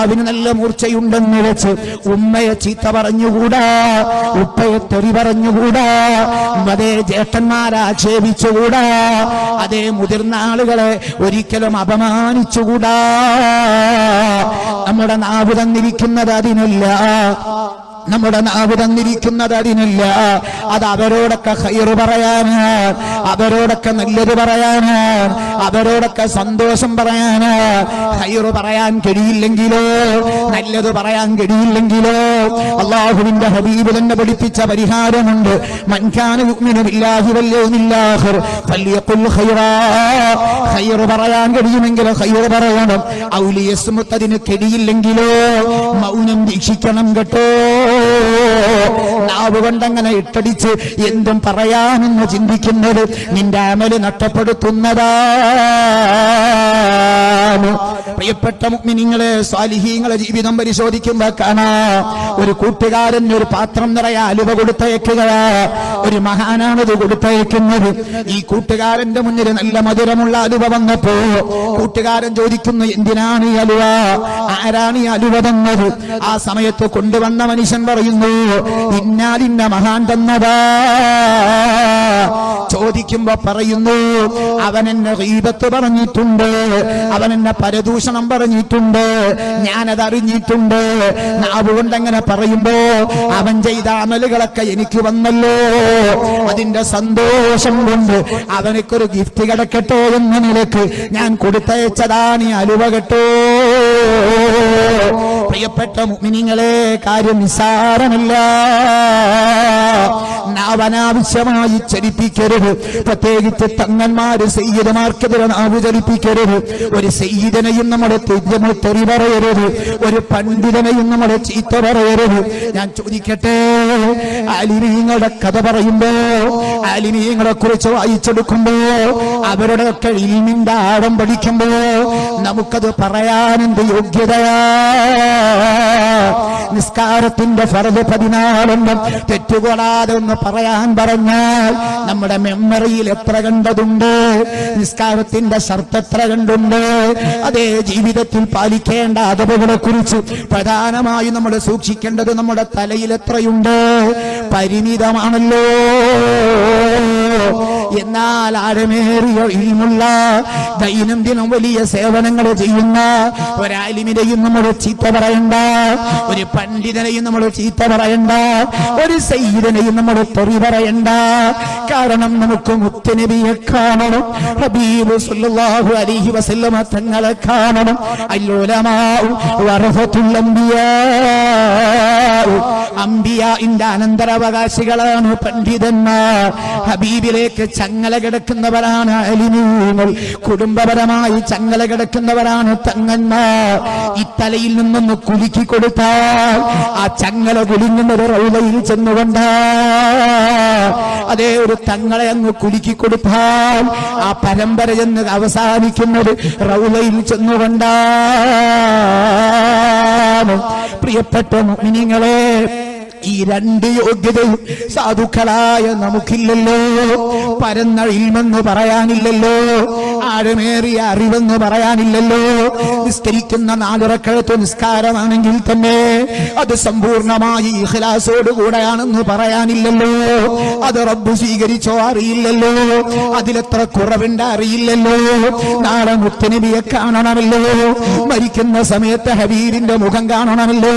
നാവിന് നല്ല മൂർച്ചയുണ്ടെന്ന് വെച്ച് ഉമ്മയെ ചീത്ത പറഞ്ഞുകൂടാ ഉപ്പയെ തെറി പറഞ്ഞുകൂടാ അതേ ജേഷ്ഠന്മാരാക്ഷേപിച്ചുകൂടാ അതേ മുതിർന്ന ആളുകളെ ഒരിക്കലും അപമാനിച്ചുകൂടാ. നമ്മുടെ നാവ് തന്നിരിക്കുന്നത് അതിനല്ല. നമ്മുടെ നാവ് തന്നിരിക്കുന്നത് അതിനല്ല അത് അവരോടൊക്കെ ഹൈറ് പറയാനാണ്. അവരോടൊക്കെ നല്ലത് പറയാനാണ്. അവരോടൊക്കെ സന്തോഷം പറയാനാണ്. ഹൈറ് പറയാൻ കഴിയില്ലെങ്കിലോ? നല്ലത് പറയാൻ കഴിയില്ലെങ്കിലോ? അള്ളാഹുവിന്റെ ഹബീബ് തന്നെ പഠിപ്പിച്ച പരിഹാരമുണ്ട്. പറയാൻ കഴിയുമെങ്കിൽ ഹൈറ് പറയണം. ഔലിയസ്മുത്തതിന് കഴിയില്ലെങ്കിലോ മൗനം ദീക്ഷിക്കണം കേട്ടോ. നാവ് കൊണ്ടങ്ങനെ ഇട്ടടിച്ച് എന്തും പറയാമെന്ന് ചിന്തിക്കുന്നത് നിന്റെ അമൽ നഷ്ടപ്പെടുത്തുന്നതാണ് പ്രിയപ്പെട്ട മുഗ്മിനിങ്ങളെ സ്വാലിഹീങ്ങളെ ജീവിതം പരിശോധിക്കുമ്പോ കാണാം ഒരു കൂട്ടുകാരൻ ഒരു പാത്രം നിറയെ അലുവ കൊടുത്തയക്കുക ഒരു മഹാനാണത് കൊടുത്തയക്കുന്നത്. ഈ കൂട്ടുകാരന്റെ മുന്നിൽ നല്ല മധുരമുള്ള അലുവ വന്നപ്പോ കൂട്ടുകാരൻ ചോദിക്കുന്നു എന്തിനാണ് ഈ അലുവ? ആരാണ് ഈ അലുവ തന്നത്? ആ സമയത്ത് കൊണ്ടുവന്ന മനുഷ്യൻ പറയുന്നു. ഇന്നാലിന്ന മഹാൻ തന്നതാ ചോദിക്കുമ്പോ പറയുന്നു അവൻ എന്നെ ഈപത്ത് പറഞ്ഞിട്ടുണ്ട് അവൻ എന്നെ പരദൂഷണം പറഞ്ഞിട്ടുണ്ട് ഞാനത് അറിഞ്ഞിട്ടുണ്ട്. നാവ് അങ്ങനെ പറയുമ്പോ അവൻ ചെയ്ത അമലുകളൊക്കെ എനിക്ക് വന്നല്ലോ. അതിന്റെ സന്തോഷം കൊണ്ട് അവനക്കൊരു ഗിഫ്റ്റ് കിടക്കട്ടോ എന്ന നിലയ്ക്ക് ഞാൻ കൊടുത്തയച്ചതാണ് ഈ അലുവ കേട്ടോ. പ്രിയപ്പെട്ട മുമിനിങ്ങളെ കാര്യം നിസ്സാരമല്ല. നാവ് അനാവശ്യമായി ചലിപ്പിക്കരുത്. പ്രത്യേകിച്ച് തങ്ങന്മാര് സയ്യിദമാർക്കെതിരെ നാവ് ചലിപ്പിക്കരുത്. ഒരു സയ്യിദനെയും നമ്മുടെ തെയ്യമോ തെറി പറയരുത്. ഒരു പണ്ഡിതനെയും നമ്മുടെ ചീത്ത പറയരുത്. ഞാൻ ചോദിക്കട്ടെ അലിമീങ്ങളുടെ കഥ പറയുമ്പോ അലിമീങ്ങളെ കുറിച്ച് വായിച്ചെടുക്കുമ്പോ അവരുടെ ഒക്കെ ഇൽമിന്റെ ആഴം പഠിക്കുമ്പോ നമുക്കത് പറയാനെന്ത് യോഗ്യതയാ? നിസ്കാരത്തിന്റെ ഫറത് പതിനാലെണ്ണം തെറ്റുകൂടാതെ ഒന്ന് പറയാൻ പറഞ്ഞാൽ നമ്മുടെ മെമ്മറിയിൽ എത്ര കണ്ടതുണ്ട്? നിസ്കാരത്തിന്റെ ഷർത്ത് എത്ര കണ്ടുണ്ട്? അതേ ജീവിതത്തിൽ പാലിക്കേണ്ട അതവുകളെ കുറിച്ച് പ്രധാനമായും നമ്മൾ സൂക്ഷിക്കേണ്ടത് നമ്മുടെ തലയിൽ എത്രയുണ്ട്? പരിമിതമാണല്ലോ. എന്നാൽ ആഴമേറിയ ഇനിമുള്ള ദൈനംദിനം വലിയ സേവനങ്ങൾ ചെയ്യുന്ന ഒരാലിമിനെയും നമ്മൾ ചീത്ത പറയണ്ട. ഒരു പണ്ഡിതനെയും നമ്മൾ ചീത്ത പറയണ്ട. ഒരു സയ്യിദനെയും നമ്മൾ തെറി പറയണ്ട. കാരണം നമുക്ക് മുത്തനബിയെ കാണണം. ഹബീബ് സല്ലല്ലാഹു അലൈഹി വസല്ലമ തങ്ങളെ കാണണം. അല്ലുലമാഉ വറഫത്തുൽ അംബിയാഇന്റെ അനന്തരാവകാശികളാണ് പണ്ഡിതന്മാർ. ഹബീബിലേക്ക് ചങ്ങല കിടക്കുന്നവരാണ് അലിമീങ്ങൾ. കുടുംബപരമായി ചങ്ങല കിടക്കുന്നവരാണ് തങ്ങന്മാർ. ഈ തലയിൽ നിന്നൊന്ന് കുലുക്കി കൊടുത്താൽ ആ ചങ്ങല കുലുങ്ങുന്നത് റൗലയിൽ ചെന്നുകൊണ്ട. അതേ ഒരു തങ്ങളെ അങ്ങ് കുലുക്കി കൊടുത്താൽ ആ പരമ്പര ചെന്ന് അവസാനിക്കുന്നത് റൗലയിൽ ചെന്നുകൊണ്ടാണ്. പ്രിയപ്പെട്ട മുഅ്മിനീങ്ങളെ ഈ രണ്ട് യോഗ്യതയും സാധുക്കളായ നമുക്കില്ലല്ലോ. പരന്ന പറയാനില്ലല്ലോ. ആഴമേറിയ അറിവെന്ന് പറയാനില്ലല്ലോ. നിസ്കരിക്കുന്ന നാലിറക്കഴത്ത് നിസ്കാരമാണെങ്കിൽ തന്നെ അത് സമ്പൂർണമായി ഇഹ്ലാസോടുകൂടെയാണെന്ന് പറയാനില്ലല്ലോ. അത് റബ്ബ് സ്വീകരിച്ചോ അറിയില്ലല്ലോ. അതിലെത്ര കുറവുണ്ട് അറിയില്ലല്ലോ. നാളെ മുത്തനബിയെ കാണണമല്ലോ. മരിക്കുന്ന സമയത്ത് ഹബീരിന്റെ മുഖം കാണണമല്ലോ.